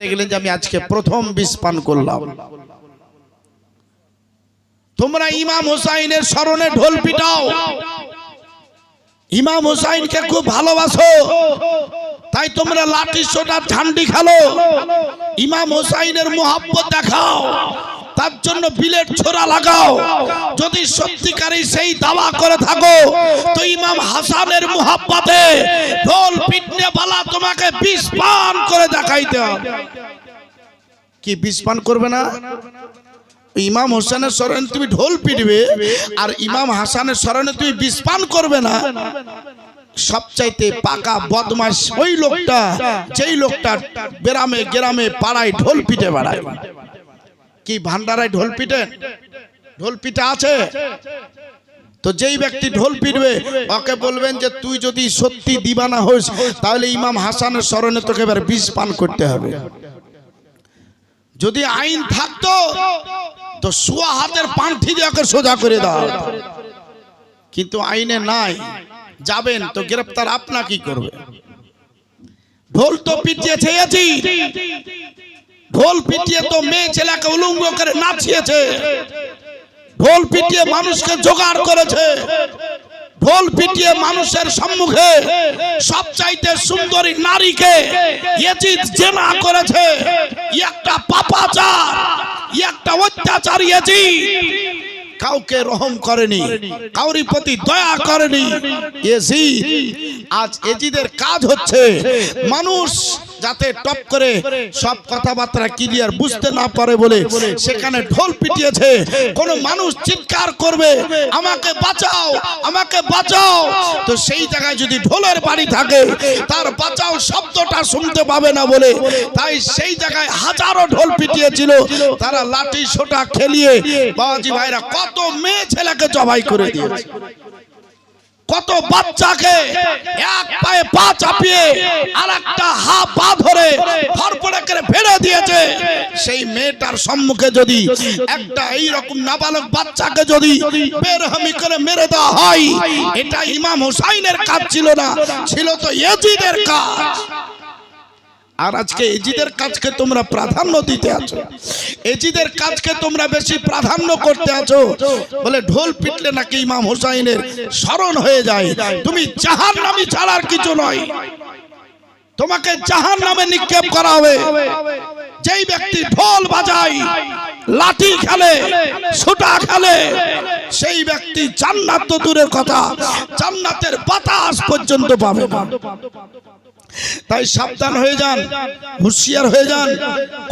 গেলেন যে আমি আজকে প্রথম বিষ করলাম। তোমরা ইমাম হোসাইনের স্মরণে ঢোল পিটাও। ইমাম হোসাইনকে খুব ভালোবাসো। তাই তোমরা লাঠি সোটার ঝান্ডি খেলো। ইমাম হোসাইনের মোহাব্বত দেখাও। তার জন্য বিলেট ছোড়া লাগাও। যদি সত্যিকারই সেই দাওয়া করে থাকো, তো ইমাম হাসানের মোহাব্বতে ঢোল পিটনে বালা তোমাকে বিষ পান করে দেখাইতে হবে। কি বিষ পান করবে না? ইমাম হোসেনের স্মরণে তুমি ঢোল পিটবে আর ইমাম হাসানের স্মরণে তুমি বিষ পান করবে না। সবচাইতে পাকা বদমাস ওই লোকটা, যেই লোকটা গ্রামে গ্রামে পাড়ায় ঢোল পিটে বেড়ায়। কি ভান্ডারায় ঢোল পিটে? ঢোল পিঠে আছে? তো যেই ব্যক্তি ঢোল পিটবে, ওকে বলবেন যে তুই যদি সত্যি দিবানা হোস, তাহলে ইমাম হাসানের স্মরণে তোকে এবার বিষ পান করতে হবে। যদি আইন থাকতো, তো শুয়া হাতের পান্থি দিয়ে ওকে সোজা করে দাও। কিন্তু আইনে নাই, যাবেন, তো গ্রেপ্তার আপনা কি করবে? ঢোল তো পিটিয়েছে এজি ঢোল পিটিয়ে তো মেয়ে ছেলেকে উলঙ্গ করে নাচিয়েছে। ঢোল পিটিয়ে মানুষকে জোগাড় করেছে। ঢোল পিটিয়ে মানুষের সম্মুখে সবচাইতে সুন্দরী নারীকে ইয়েজিদ জেনা করেছে। একটা পাপাচার, একটা অত্যাচার ইয়েজিদ কাউকে রহম করেনি কাউরি প্রতি দয়া করেনি। এজিদ আজ এজিদের কাজ হচ্ছে মানুষ যাতে টপ করে সব কথাবার্তা ক্লিয়ার বুঝতে না পারে বলে সেখানে ঢোল পিটিয়েছে। কোন মানুষ চিৎকার করবে আমাকে বাঁচাও আমাকে বাঁচাও। তো সেই জায়গায় যদি ঢোলের বাড়ি থাকে তার বাঁচাও শব্দটা শুনতে পাবে না বলে। তাই সেই জায়গায় হাজারো ঢোল পিটিয়েছিল। তারা লাঠি সোটা খেলিয়ে বাবাজি ভাইরা কত মেয়ে ছেলেকে জবাই করে দিয়েছে। কত বাচ্চাকে এক পায়ে পা চাপিয়ে আর একটা হা পা ধরে ফরফরে করে ফেলে দিয়েছে। সেই মেয়েটার সম্মুখে যদি একটা এই রকম নাবালক বাচ্চাকে যদি বেরহমি করে মেরে দেওয়া হয়, এটা ইমাম হোসাইনের কাজ ছিল না, ছিল তো এজিদের কাজ। আর আজকে এজিদের কাজকে তোমরা প্রাধান্য দিতে আছো। এজিদের কাজকে তোমরা বেশি প্রাধান্য করতে আছো। বলে ঢোল পিটলে নাকি ইমাম হোসাইনের স্মরণ হয়ে যায়। তুমি জাহান নামি ছাড়ার কিছু নয়। তোমাকে জাহান নামে নিক্ষেপ করা হবে। যেই ব্যক্তি ঢোল বাজায় লাঠি খেলে সুটা খেলে সেই ব্যক্তি জান্নাত তো দূরের কথা। জান্নাতের বাতাস পর্যন্ত পাবে না। তাই সাবধান হয়ে যান, হুঁশিয়ার হয়ে যান।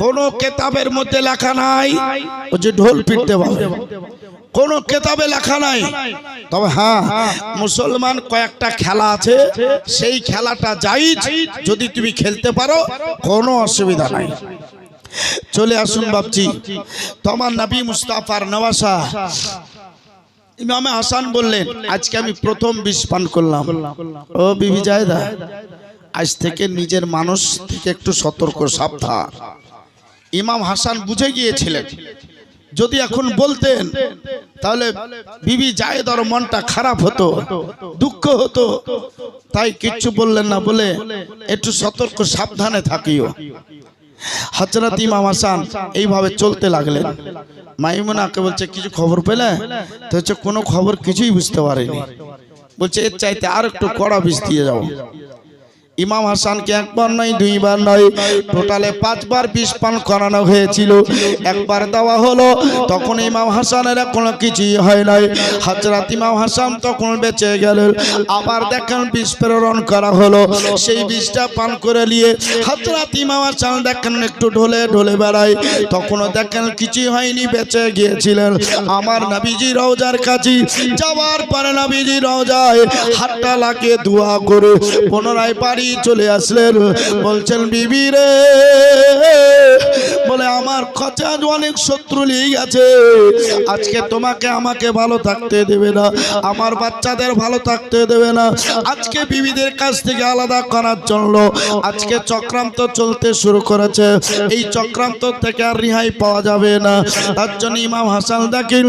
কোন কেতাবের মধ্যে লেখা নাই ও যে ঢোল পিটতে পারবে কোন কেতাবে লেখা নাই। তবে হ্যাঁ মুসলমান কয়েকটা খেলা আছে, সেই খেলাটা যাই যদি তুমি খেলতে পারো, কোনো অসুবিধা নাই। চলে আসুন বাপজি। তোমার নবী মুস্তাফার নওয়াসা, ইমামে হাসান বললেন, আজকে আমি প্রথম বিষ পান করলাম। ও বিবি জায়দা আজ থেকে নিজের মানুষ থেকে একটু সতর্ক সাবধান। ইমাম হাসান বুঝে গিয়েছিলেন। যদি এখন বলতেন তাহলে বিবি জায়েদার মনটা খারাপ হতো দুঃখ হতো। তাই কিচ্ছু বললেন না বলে একটু সতর্ক সাবধানে থাকিও। হজরত ইমাম হাসান এইভাবে চলতে লাগলেন। মাইমুনাকে বলছে কিছু খবর পেলে? তো হচ্ছে কোনো খবর কিছুই বুঝতে পারেনি। বলছে এর চাইতে আর একটু কড়া বিষ দিয়ে যাও। ইমাম হাসানকে একবার নয়, দুইবার নয়, টোটালে পাঁচবার বিষ পান করানো হয়েছিল। একবার দেওয়া হলো, তখন ইমাম হাসানের কোনো কিছুই হয় নাই। হাজরাত ইমাম হাসান তখন বেঁচে গেলেন। আবার দেখেন বিষ প্রেরণ করা হলো। সেই বিষটা পান করে নিয়ে হজরত ইমাম হাসান দেখেন একটু ঢোলে ঢোলে বেড়ায়। তখনও দেখেন কিছুই হয়নি, বেঁচে গিয়েছিলেন। আমার নবীজি রওজার কাছে যাওয়ার পরে নবীজি রওজায় হাতটা লাগিয়ে দোয়া করে পুনরায় বাড়ি চলে আসলেন। বলছেন বিবি রে কাছে আজ অনেক শত্রু লেগে গেছে। আজকে তোমাকে আমাকে ভালো থাকতে দেবে না, আমার বাচ্চাদের ভালো থাকতে দেবে না। আজকে বিবিদের কাছ থেকে আলাদা করার জন্য আজকে চক্রান্ত চলতে শুরু করেছে। এই চক্রান্ত থেকে আর রেহাই পাওয়া যাবে না। তার জন্য ইমাম হাসান দাকিল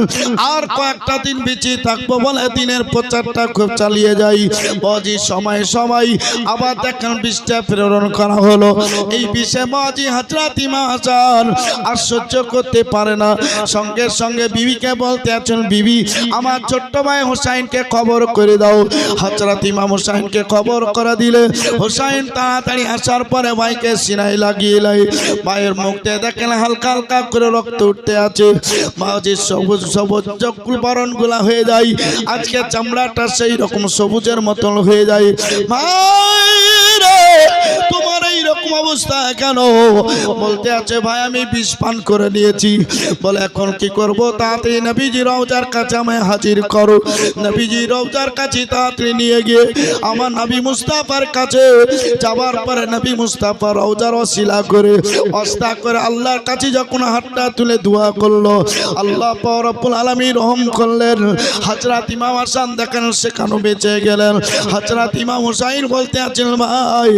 আর কয়েকটা দিন বেঁচে থাকব বলে দিনের প্রচারটা খুব চালিয়ে যাই। বাজি সময় সময় আবার দেখেন বিষটা প্রেরণ করা হলো। এই বিষে মাজি হাজরাত ইমাম হাসান আর সহ্য করতে পারে না। সঙ্গে সঙ্গে বিবিকে বলতে আছেন, বিবি, আমার ছোট্ট ভাই হোসাইনকে খবর করে দাও। হজরত ইমাম হোসাইনকে খবর করে দিলে হোসাইন তাড়াতাড়ি আসার পরে ভাইকে সিনাই লাগিয়ে লাই। ভাইয়ের মুখতে দেখেন হালকা হালকা করে রক্ত উঠতে আছে। মাঝে সবুজ সবুজ চকুল বরণগুলা হয়ে যায়। আজকে চামড়াটা সেই রকম সবুজের মতন হয়ে যায়। রকম অবস্থা কেন? বলতে আছে, ভাই, আমি বিষ পান করে নিয়েছি। বলে, এখন কি করব? তাড়াতাড়ি নবীজি রওজার কাছে আমায় হাজির করো। নবীজি রওজার কাছে তাড়াতাড়ি নিয়ে গিয়ে আমার নবী মুস্তাফার কাছে যাবার পরে নবী মুস্তাফা রওজার অশিলা করে অস্তা করে আল্লাহর কাছে যখন হাতটা তুলে দোয়া করল, আল্লাহ পরবুল আলমী রহম করলেন। হাজরাত ইমাম হাসান দেখেন সেখানে বেঁচে গেলেন। হাজরাত ইমাম হুসাইন বলতে আছেন, ভাই,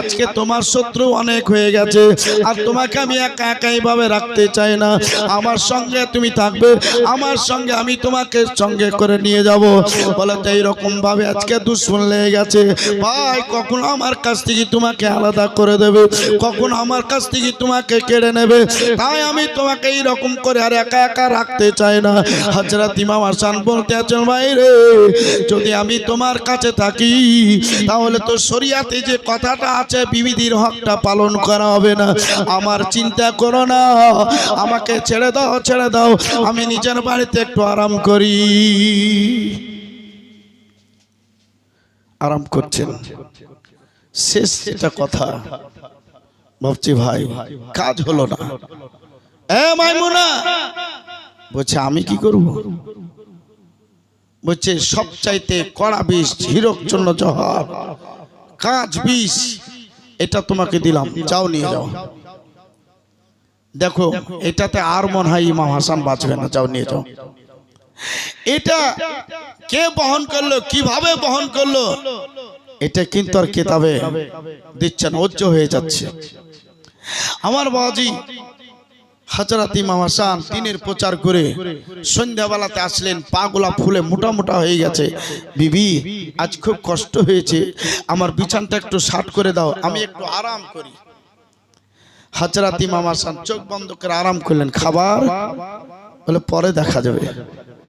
আজকে তোমার শত্রু অনেক হয়ে গেছে। আর তোমাকে আমি একা একা এইভাবে রাখতে চাই না। আমার সঙ্গে তুমি থাকবে। আমার সঙ্গে আমি তোমাকে সঙ্গে করে নিয়ে যাব। বলে তো এইরকম ভাবে আজকে দুশ্মন লেগে গেছে। ভাই, কখন আমার কাছ থেকে তোমাকে আলাদা করে দেবে? কখন আমার কাছ থেকে তোমাকে কেড়ে নেবে? তাই আমি তোমাকে এইরকম করে আর একা একা রাখতে চাই না। হাজরাত ইমাম হাসান বলতে আছেন, ভাই রে, যদি আমি তোমার কাছে থাকি, তাহলে তো শরিয়াতে যে কথাটা আছে বিবিধির হকটা পালন করা হবে না। আমার চিন্তা করো না। আমাকে ছেড়ে দাও ছেড়ে দাও। আমি নিজের বাড়িতে একটু আরাম করি। আরাম করছেন। শেষ যেটা কথা। ভাবছি, ভাই, কাজ হলো না। বলছে, আমি কি করব? বলছে সব চাইতে কড়া বিষ, হিরোর জন্য জহর। কাজ বিষ এটা তোমাকে দিলাম। চাও নিয়ে যাও। দেখো এটাতে আর মনে হয় ইমাম হাসান বাঁচবে না। চাও নিয়ে যাও এটা কে বহন করল? কীভাবে বহন করল? এটা কিন্তু আর কেতাবে দিচ্ছেন ওজ্জ হয়ে যাচ্ছে। আমার বাবাজি হাজরাত মামা হাসান দিনের প্রচার করে সন্ধ্যাবেলাতে আসলেন, পাগুলা ফুলে মোটা মোটা হয়ে গেছে। বিবি, আজ খুব কষ্ট হয়েছে, আমার বিছানটা একটু শার্ট করে দাও, আমি একটু আরাম করি। হাজারাতি ইমাম হাসান চোখ বন্ধ করে আরাম করলেন। খাবার? বলে, পরে দেখা যাবে।